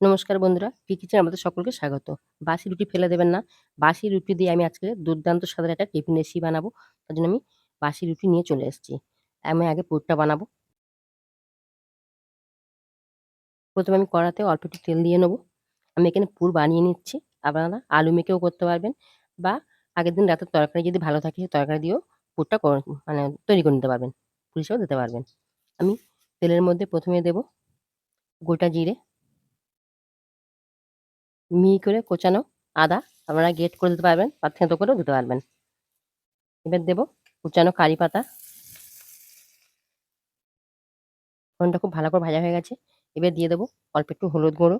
নমস্কার বন্ধুরা পি কিচেনে আমাদের সকলকে স্বাগত। বাসি রুটি ফেলে দেবেন না। বাসি রুটি দিয়ে আমি আজকে দুর্দান্ত স্বাদের একটা টিফিন রেসিপি বানাবো। তার জন্য আমি বাসি রুটি নিয়ে চলে এসেছি। আমি আগে পুরটা বানাবো। প্রথমে আমি কড়াতে অল্প একটু তেল দিয়ে নেব। আমি এখানে পুর বানিয়ে নিচ্ছি। আপনারা আলু মেখেও করতে পারবেন বা আগের দিন রাতের তরকারি যদি ভালো থাকে তরকারি দিয়েও পুরটা মানে তৈরি করে নিতে পারবেন। পুর দিতে পারবেন। আমি তেলের মধ্যে প্রথমে দেব গোটা জিরে মিহি করে কোচানো আদা আপনারা গেট করে দিতে পারবেন থেঁতো করেও দিতে পারবেন। এবার দেবো কুচানো কারি পাতা। ফোনটা খুব ভালো করে ভাজা হয়ে গেছে। এবার দিয়ে দেবো অল্প একটু হলুদ গুঁড়ো,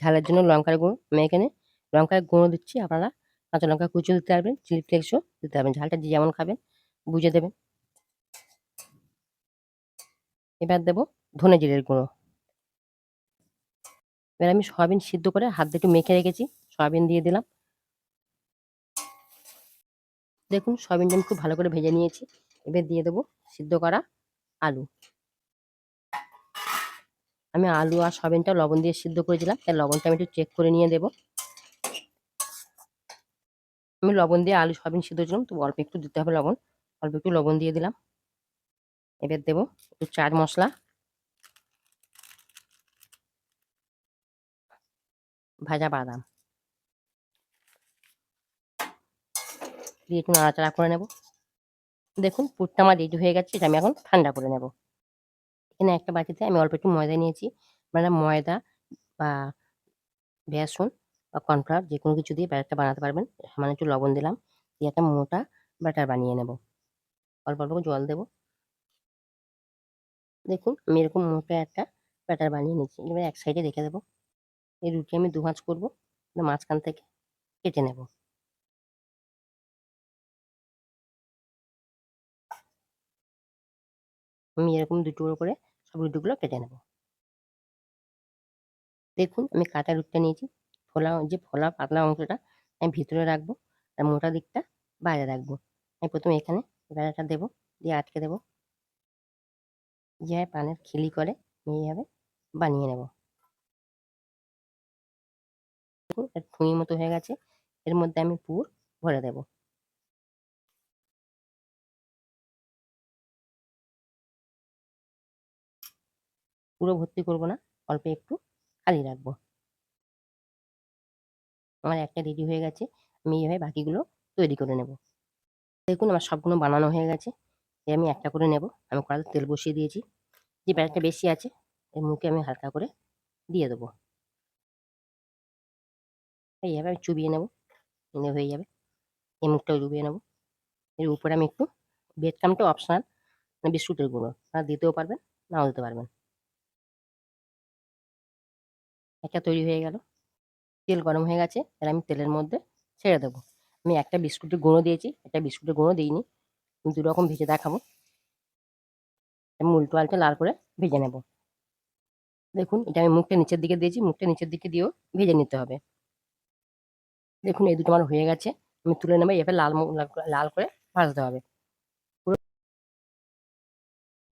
ঝালের জন্য লঙ্কার গুঁড়ো। আমি এখানে লঙ্কার গুঁড়ো দিচ্ছি, আপনারা কাঁচা লঙ্কা কুচো দিতে পারবেন, চিলি ফ্লেক্সও দিতে পারবেন, ঝালটা যে যেমন খাবেন, বুঝে দেবেন। এবার দেবো ধনে জিরের গুঁড়ো। এবার আমি সয়াবিন সিদ্ধ করে হাত দিয়ে একটু মেখে রেখেছি, সয়াবিন দিয়ে দিলাম। দেখুন, সয়াবিনটা আমি খুব ভালো করে ভেজে নিয়েছি। এবার দিয়ে দেবো সিদ্ধ করা আলু। আমি আলু আর সয়াবিনটা লবণ দিয়ে সিদ্ধ করেছিলাম তাই লবণটা আমি একটু চেক করে নিয়ে দেবো। আমি লবণ দিয়ে আলু, সয়াবিন সিদ্ধ ছিলাম তো অল্প একটু দিতে হবে লবণ, অল্প একটু লবণ দিয়ে দিলাম। এবার দেবো একটু চাট মশলা। ভাজা বাদাম। দিয়ে একটু নাড়াচাড়া করে নেব। দেখুন পুরটা আমার রেডি হয়ে গেছে, এটা আমি এখন ঠান্ডা করে নেব। এখানে একটা বাটিতে আমি অল্প একটু ময়দা নিয়েছি। মানে ময়দা বা বেসন বা কর্নফ্লাওয়ার যে কোনো কিছু দিয়ে ব্যাটারটা বানাতে পারবেন। সামান্য একটু লবণ দিলাম, দিয়ে একটা মোটা ব্যাটার বানিয়ে নেব। অল্প অল্প জল দেব। দেখুন আমি এরকম মোটা একটা ব্যাটার বানিয়ে নিচ্ছি এবার এক সাইডে রেখে দেবো। এই রুটি আমি দু ভাঁজ করব মাঝখান থেকে কেটে নেব। আমি এরকম দুটো করে সব রুটিগুলো কেটে নেব। দেখুন, আমি কাটা রুটিটা নিয়েছি। ফোলা, যে ফোলা পাতলা অংশটা আমি ভিতরে রাখব আর মোটা দিকটা বাইরে রাখব। আমি প্রথমে এখানে বেড়াটা দেবো, দিয়ে আটকে দেবো। যেভাবে পানের খিলি করে এইভাবে বানিয়ে নেব। দেখুন ঠুঁই মতো হয়ে গেছে। এর মধ্যে আমি পুর ভরে দেব। পুরো ভর্তি করব না, অল্প একটু খালি রাখব। আমার একটা রেডি হয়ে গেছে, আমি এইভাবে বাকিগুলো তৈরি করে নেব। দেখুন, আমার সবগুলো বানানো হয়ে গেছে। এ আমি একটা করে নেব। আমি কড়াতে তেল বসিয়ে দিয়েছি। যে ব্যাগটা বেশি আছে, এর মুখে আমি হালকা করে দিয়ে দেবো। এইভাবে আমি চুবিয়ে নেব। এনে হয়ে যাবে। এই মুখটাও চুবিয়ে নেব। এর উপরে আমি একটু বেড কামটা অপশনাল মানে বিস্কুটের গুঁড়ো। আপনারা দিতেও পারবেন, নাও দিতে পারবেন। একটা তৈরি হয়ে গেল। তেল গরম হয়ে গেছে, এবার আমি তেলের মধ্যে ছেড়ে দেবো। আমি একটা বিস্কুটের গুঁড়ো দিয়েছি, একটা বিস্কুটের গুঁড়ো দিইনি। আমি দু রকম ভেজে দেখাবো। আমি উল্টো আলটে লাল করে ভেজে নেব। দেখুন, এটা আমি মুখটা নিচের দিকে দিয়েছি, মুখটা নিচের দিকে দিয়েও ভেজে নিতে হবে। দেখুন, এই দুটো আমার হয়ে গেছে। আমি তুলে নেব, এভাবে লাল লাল করে ভাজতে হবে।